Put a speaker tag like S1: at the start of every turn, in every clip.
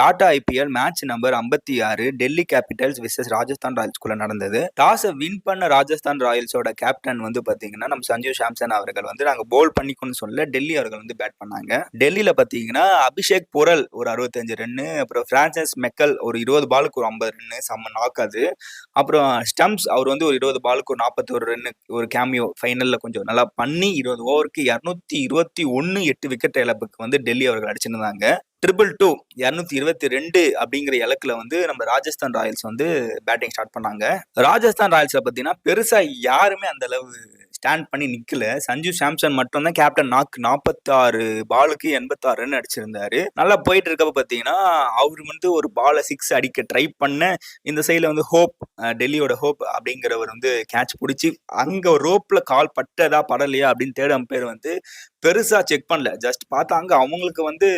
S1: Tata IPL match number ஐம்பத்தி ஆறு Delhi Capitals versus Rajasthan ராயல்ஸ்குள்ள நடந்தது. டாஸை வின் பண்ண ராஜஸ்தான் ராயல்ஸோட கேப்டன் வந்து பாத்தீங்கன்னா நம்ம சஞ்சீவ் சாம்சன் அவர்கள் வந்து நாங்க போல் பண்ணிக்கணும்னு சொல்ல டெல்லி அவர்கள் வந்து பேட் பண்ணாங்க. டெல்லியில பாத்தீங்கன்னா அபிஷேக் புரல் ஒரு அறுபத்தஞ்சு ரன்னு அப்புறம் பிரான்சஸ் மெக்கல் ஒரு இருபது பாலுக்கு ஒரு ஐம்பது ரன்னு செம்ம நாக்காது அப்புறம் ஸ்டம்ப்ஸ் அவர் வந்து ஒரு இருபது பாலுக்கு ஒரு நாற்பத்தொரு ரன்னு ஒரு கேமியோ ஃபைனல்ல கொஞ்சம் நல்லா பண்ணி இருபது ஓவருக்கு இரநூத்தி இருபத்தி ஒன்னு எட்டு விக்கெட் இழப்புக்கு வந்து டெல்லி அவர்கள் அடிச்சிருந்தாங்க. ட்ரிபிள் டூ இரநூத்தி இருபத்தி ரெண்டு அப்படிங்கிற இலக்குல வந்து நம்ம ராஜஸ்தான் ராயல்ஸ் வந்து பேட்டிங் ஸ்டார்ட் பண்ணாங்க. ராஜஸ்தான் ராயல்ஸில் பாத்தீங்கன்னா பெருசா யாருமே அந்த அளவு ஸ்டாண்ட் பண்ணி நிக்கல. சஞ்சு சாம்சன் மட்டும்தான் கேப்டன் நாக்கு நாற்பத்தாறு பாலுக்கு எண்பத்தாறு ரன் அடிச்சிருந்தாரு. நல்லா போயிட்டு இருக்கப்ப பாத்தீங்கன்னா அவர் வந்து ஒரு பாலை சிக்ஸ் அடிக்க ட்ரை பண்ண இந்த சைட்ல வந்து ஹோப் டெல்லியோட ஹோப் அப்படிங்கிறவர் வந்து கேட்ச் பிடிச்சி அங்க ரோப்ல கால் பட்டதா படலையா அப்படின்னு தேர்ட் பேர் வந்து பெருசா செக் பண்ணல. ஜஸ்ட் பார்த்தாங்க அவங்களுக்கு வந்து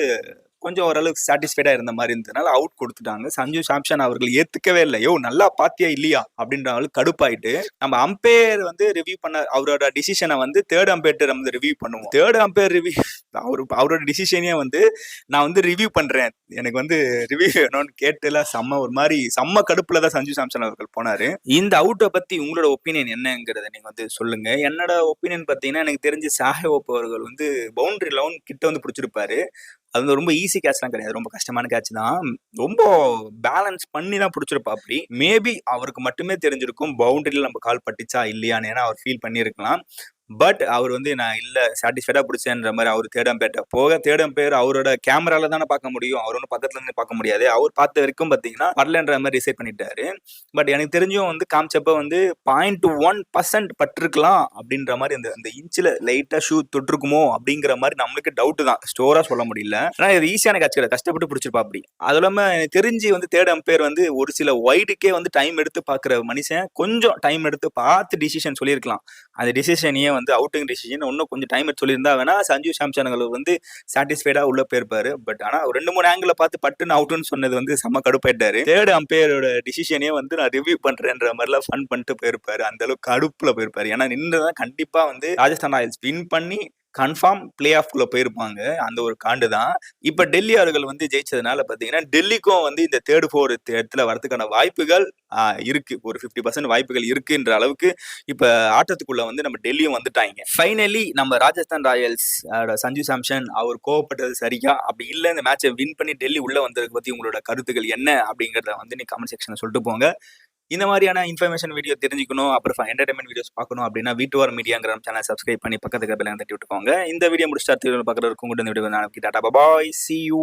S1: கொஞ்சம் ஓரளவுக்கு சாட்டிஸ்ஃபைடாக இருந்த மாதிரி இருந்ததுனால அவுட் கொடுத்துட்டாங்க. சஞ்சு சாம்சன் அவர்கள் ஏற்றுக்கவே இல்லை. யோ நல்லா பாத்தியா இல்லையா? அப்படின்ற அளவுக்கு கடுப்பாயிட்டு நம்ம அம்பையர் வந்து ரிவ்யூ பண்ண அவரோட டிசிஷனை வந்து தேர்ட் அம்பையர்ட்ட நம்ம ரிவ்யூ பண்ணுவோம். தேர்ட் அம்பையர் ரிவ்யூ அவர் அவரோட டிசிஷனே வந்து நான் வந்து ரிவ்யூ பண்றேன். எனக்கு வந்து ரிவ்யூ வேணும்னு கேட்டுல செம்ம ஒரு மாதிரி செம்ம கடுப்புல தான் சஞ்சு சாம்சன் அவர்கள் போனாரு. இந்த அவுட்டை பத்தி உங்களோட ஒப்பீனியன் என்னங்கிறத நீங்க வந்து சொல்லுங்க. என்னோட ஒப்பீனியன் பார்த்தீங்கன்னா எனக்கு தெரிஞ்சு சாஹேப் அவர்கள் வந்து பவுண்டரி லவுன் கிட்ட வந்து பிடிச்சிருப்பாரு. அது வந்து ரொம்ப ஈஸி கேட்ச்லாம் கிடையாது. ரொம்ப கஷ்டமான கேட்ச் தான். ரொம்ப பேலன்ஸ் பண்ணி தான் பிடிச்சிருப்பா அப்படி. மேபி அவருக்கு மட்டுமே தெரிஞ்சிருக்கும் பவுண்டரியில் நம்ம கால் பட்டுச்சா இல்லையான்னு ஏன்னா அவர் ஃபீல் பண்ணியிருக்கலாம். பட் அவர் வந்து நான் இல்ல சாட்டிஸ்ஃபைடா பிடிச்சேன்ற மாதிரி அவர் தேடம் பேட்ட போக தேடம் பேர் அவரோட கேமரால தானே பார்க்க முடியும். அவர் ஒன்றும் பக்கத்துல இருந்து பார்க்க முடியாது. அவர் பார்த்த வரைக்கும் பாத்தீங்கன்னா வரலன்ற மாதிரி டிசைட் பண்ணிட்டாரு. பட் எனக்கு தெரிஞ்சும் வந்து காமிச்சப்ப வந்து பாயிண்ட் ஒன் பர்சன்ட் பட்டிருக்கலாம் அப்படின்ற மாதிரி அந்த அந்த இன்ச்சில் லைட்டா ஷூ தொட்டிருக்குமோ அப்படிங்கிற மாதிரி நம்மளுக்கு டவுட் தான். ஸ்டோரா சொல்ல முடியல. ஆனால் இது ஈஸியான கேட்ச் கிடையாது கஷ்டப்பட்டு பிடிச்சிருப்பா அப்படி அது இல்லாமல் எனக்கு தெரிஞ்சு வந்து தேர்ட் அம்பேர் வந்து ஒரு சில ஒய்டுக்கே வந்து டைம் எடுத்து பார்க்குற மனுஷன் கொஞ்சம் டைம் எடுத்து பார்த்து டிசிஷன் சொல்லியிருக்கலாம். அந்த டிசிஷனையே வந்து அவுட்டிங் டிசிஷன் இன்னும் கொஞ்சம் டைம் எடுத்து சொல்லியிருந்தா வேணா சஞ்சீவ் சாம்சன் வந்து சாட்டிஸ்ஃபைடா உள்ள போயிருப்பாரு. பட் ஆனா ரெண்டு மூணு ஆங்கிள் பார்த்து பட்டுன்னு அவுட்டுன்னு சொன்னது வந்து செம்ம கடுப்பாயிட்டாரு. தேர்ட் அம்பையரோட டிசிஷனே வந்து நான் ரிவ்யூ பண்றேன்ற மாதிரிலாம் ஃபன் பண்ணிட்டு போயிருப்பாரு. அந்த அளவுக்கு கடுப்புல போயிருப்பாரு. ஏன்னா நின்றுதான் கண்டிப்பா வந்து ராஜஸ்தான் ராயல்ஸ் வின் பண்ணி கன்ஃபார்ம் பிளே ஆஃப்குள்ள போயிருப்பாங்க. அந்த ஒரு காண்டு தான். இப்போ டெல்லி அவர்கள் வந்து ஜெயிச்சதுனால பார்த்தீங்கன்னா டெல்லிக்கும் வந்து இந்த தேர்ட் ஃபோர் இடத்துல வரதுக்கான வாய்ப்புகள் இருக்கு. ஒரு ஃபிஃப்டி பர்சன்ட் வாய்ப்புகள் இருக்குன்ற அளவுக்கு இப்போ ஆட்டத்துக்குள்ள வந்து நம்ம டெல்லியும் வந்துட்டாங்க. ஃபைனலி நம்ம ராஜஸ்தான் ராயல்ஸ் சஞ்சு சாம்சன் அவர் கோவப்பட்டது சரியா? அப்படி இல்லை இந்த மேட்சை வின் பண்ணி டெல்லி உள்ள வந்ததுக்கு பற்றி உங்களோட கருத்துக்கள் என்ன அப்படிங்கிறத வந்து நீ கமெண்ட் செக்ஷனில் சொல்லிட்டு போங்க. இந்த மாதிரியான இன்ஃபர்மேஷன் வீடியோ தெரிஞ்சுக்கணும் அப்புறம் என்டர்டைன்மெண்ட் வீடியோஸ் பார்க்கணும் அப்படின்னா வீட்டுவார் மீடியாங்கிற சேனல் சப்ஸ்கிரைப் பண்ணி பக்கத்துக்கு பெல்லாம் தட்டி விட்டுக்கோங்க. இந்த வீடியோ முடிச்சு அடுத்த வீடியோ பார்க்குறதுக்கு கூட இந்த வீடியோ நான் டாட்டா பாய் சி யூ